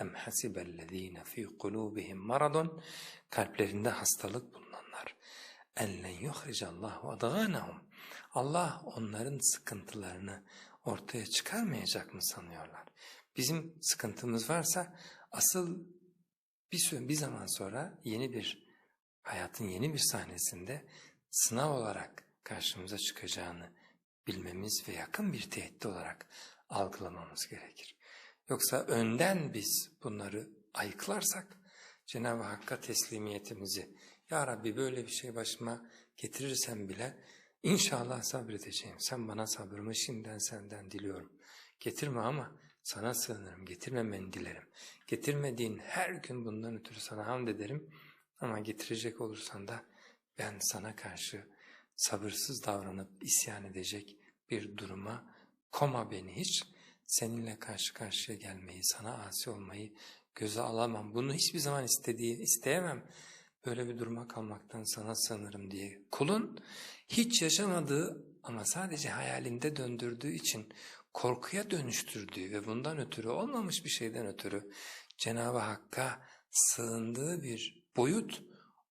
Em hasibellezine fi kulubihim maradun kalplerinde hastalık bulunanlar. Ellen yuhricallahu adgânahum. Allah onların sıkıntılarını ortaya çıkarmayacak mı sanıyorlar? Bizim sıkıntımız varsa asıl bir süre bir zaman sonra yeni bir hayatın yeni bir sahnesinde sınav olarak karşımıza çıkacağını bilmemiz ve yakın bir tehdit olarak algılamamız gerekir. Yoksa önden biz bunları ayıklarsak Cenab-ı Hakk'a teslimiyetimizi Ya Rabbi böyle bir şey başıma getirirsen bile inşallah sabredeceğim. Sen bana sabrımı şimdiden senden diliyorum. Getirme ama sana sığınırım, getirmemeni dilerim. Getirmediğin her gün bundan ötürü sana hamd ederim. Ama getirecek olursan da ben sana karşı sabırsız davranıp isyan edecek bir duruma koma beni hiç. Seninle karşı karşıya gelmeyi, sana asi olmayı göze alamam. Bunu hiçbir zaman istediği, isteyemem. Böyle bir duruma kalmaktan sana sığınırım diye. Kulun hiç yaşamadığı ama sadece hayalinde döndürdüğü için korkuya dönüştürdüğü ve bundan ötürü olmamış bir şeyden ötürü Cenab-ı Hakk'a sığındığı bir boyut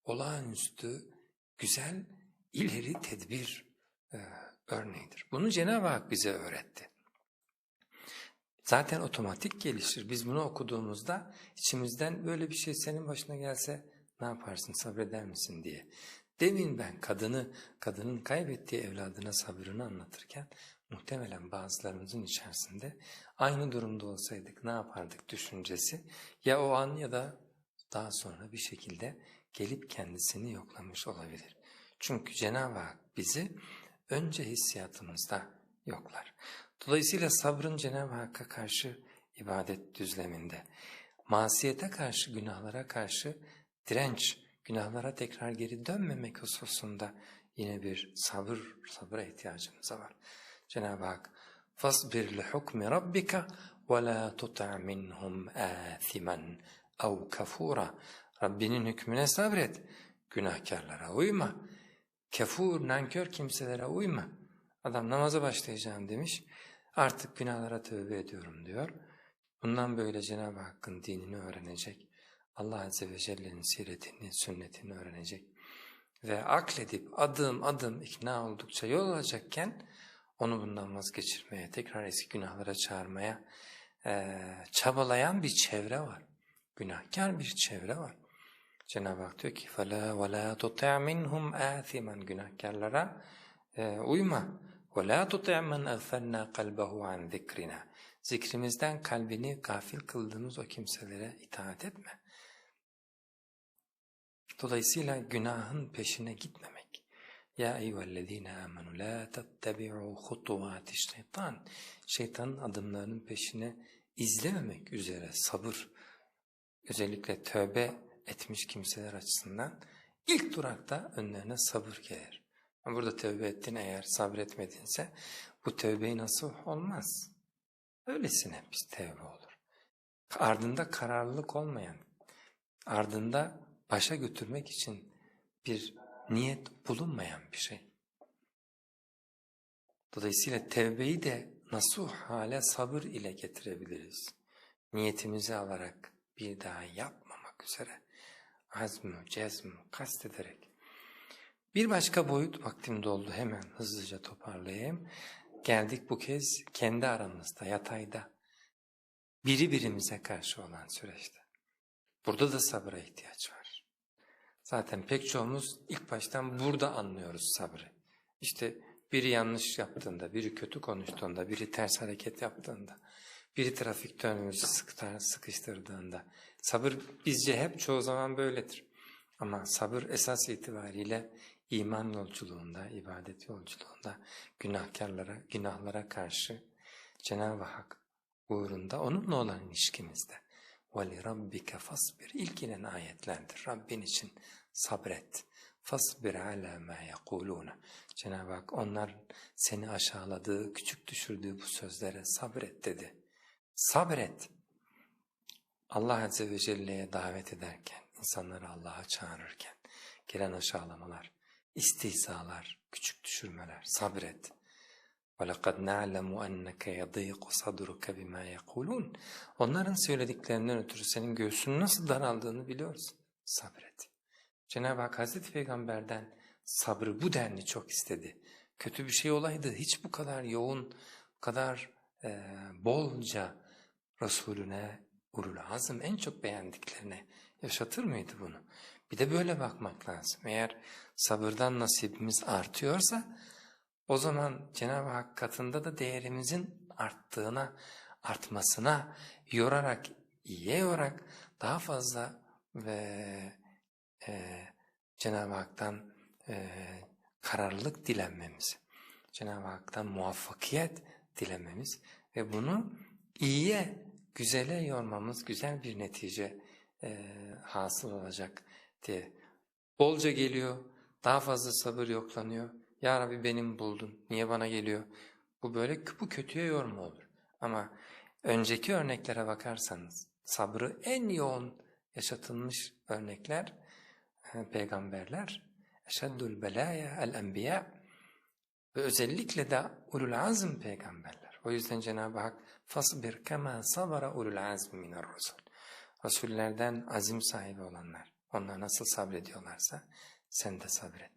olağanüstü, güzel, ileri tedbir e, örneğidir. Bunu Cenab-ı Hak bize öğretti. Zaten otomatik gelişir. Biz bunu okuduğumuzda içimizden böyle bir şey senin başına gelse ne yaparsın sabreder misin diye. Demin ben kadını, kadının kaybettiği evladına sabrını anlatırken muhtemelen bazılarımızın içerisinde aynı durumda olsaydık ne yapardık düşüncesi ya o an ya da daha sonra bir şekilde gelip kendisini yoklamış olabilir. Çünkü Cenab-ı Hak bizi önce hissiyatımızda yoklar. Dolayısıyla sabrın Cenab-ı Hakk'a karşı ibadet düzleminde, masiyete karşı, günahlara karşı direnç, günahlara tekrar geri dönmemek hususunda yine bir sabır, sabıra ihtiyacımız var. Cenab-ı Hak فَاصْبِرْ لِحُكْمِ رَبِّكَ وَلَا تُطَعْ مِنْهُمْ آثِمًا اَوْ كَفُورًا Rabbinin hükmüne sabret, günahkarlara uyma, kefur, nankör kimselere uyma. Adam namaza başlayacağım demiş, artık günahlara tövbe ediyorum diyor. Bundan böyle Cenab-ı Hakk'ın dinini öğrenecek, Allah Azze ve Celle'nin siretini, sünnetini öğrenecek ve akledip adım adım ikna oldukça yol alacakken onu bundan vazgeçirmeye, tekrar eski günahlara çağırmaya e, çabalayan bir çevre var. Günahkar bir çevre var. Cenab-ı Hak diyor ki فَلَا وَلَا تُطِعْ مِنْهُمْ آثِمًا Günahkarlara e, uyma. وَلَا تُطِعْ مَنْ أَغْفَلْنَا قَلْبَهُ عَنْ ذِكْرِنَا Zikrimizden kalbini gafil kıldığımız o kimselere itaat etme. Dolayısıyla günahın peşine gitmemek. Ya eyyühellezine amenu la tettebi'u hutuvati şeytan. Şeytanın adımlarının peşine izlememek üzere sabır, özellikle tövbe etmiş kimseler açısından ilk durakta önlerine sabır gelir. Burada tövbe ettin eğer sabretmedinse bu tövbeyi nasıl olmaz. Öylesine bir tövbe olur. Ardında kararlılık olmayan, ardında başa götürmek için bir niyet bulunmayan bir şey. Dolayısıyla tevbeyi de nasuh hale sabır ile getirebiliriz. Niyetimizi alarak bir daha yapmamak üzere azmü, cezmü kastederek. Bir başka boyut vaktim doldu hemen hızlıca toparlayayım. Geldik bu kez kendi aramızda, yatayda. Biri birimize karşı olan süreçte. Burada da sabıra ihtiyaç var. Zaten pek çoğumuz ilk baştan burada anlıyoruz sabrı. İşte biri yanlış yaptığında, biri kötü konuştuğunda, biri ters hareket yaptığında, biri trafikte önümüzü sıkıştırdığında. Sabır bizce hep çoğu zaman böyledir. Ama sabır esas itibariyle iman yolculuğunda, ibadet yolculuğunda günahkarlara, günahlara karşı Cenab-ı Hak uğrunda onunla olan ilişkimizde. وَلِرَبِّكَ فَاصْبِرْ İlk inen ayetlerdir. Rabbin için sabret. فَاصْبِرْ عَلَى مَا يَقُولُونَ Cenab-ı Hak onlar seni aşağıladığı, küçük düşürdüğü bu sözlere sabret dedi. Sabret. Allah Azze ve Celle'ye davet ederken, insanları Allah'a çağırırken gelen aşağılamalar, istihzalar, küçük düşürmeler, sabret. وَلَقَدْ نَعْلَمُ أَنَّكَ يَضِيقُ صَدْرُكَ بِمَا يَقُولُونَ Onların söylediklerinden ötürü senin göğsünün nasıl daraldığını biliyoruz. Sabret. Cenab-ı Hak Hazreti Peygamber'den sabrı bu denli çok istedi. Kötü bir şey olaydı hiç bu kadar yoğun, bu kadar e, bolca Resulüne, Ulul Azm en çok beğendiklerine yaşatır mıydı bunu? Bir de böyle bakmak lazım. Eğer sabırdan nasibimiz artıyorsa o zaman Cenab-ı Hak katında da değerimizin arttığına, artmasına yorarak, iyiye yorarak daha fazla ve e, Cenab-ı Hak'tan e, kararlılık dilenmemiz, Cenab-ı Hak'tan muvaffakiyet dilememiz ve bunu iyiye, güzele yormamız güzel bir netice e, hasıl olacak diye. Bolca geliyor, daha fazla sabır yoklanıyor. Ya Rabbi benim buldun, niye bana geliyor? Bu böyle bu kötüye yorma olur. Ama önceki örneklere bakarsanız sabrı en yoğun yaşatılmış örnekler e, peygamberler. Eşeddül belaya el enbiya ve özellikle de ulul azm peygamberler. O yüzden Cenab-ı Hak fasbir kema sabara ulul azm minar rusul. Resullerden azim sahibi olanlar. Onlar nasıl sabrediyorlarsa sen de sabret.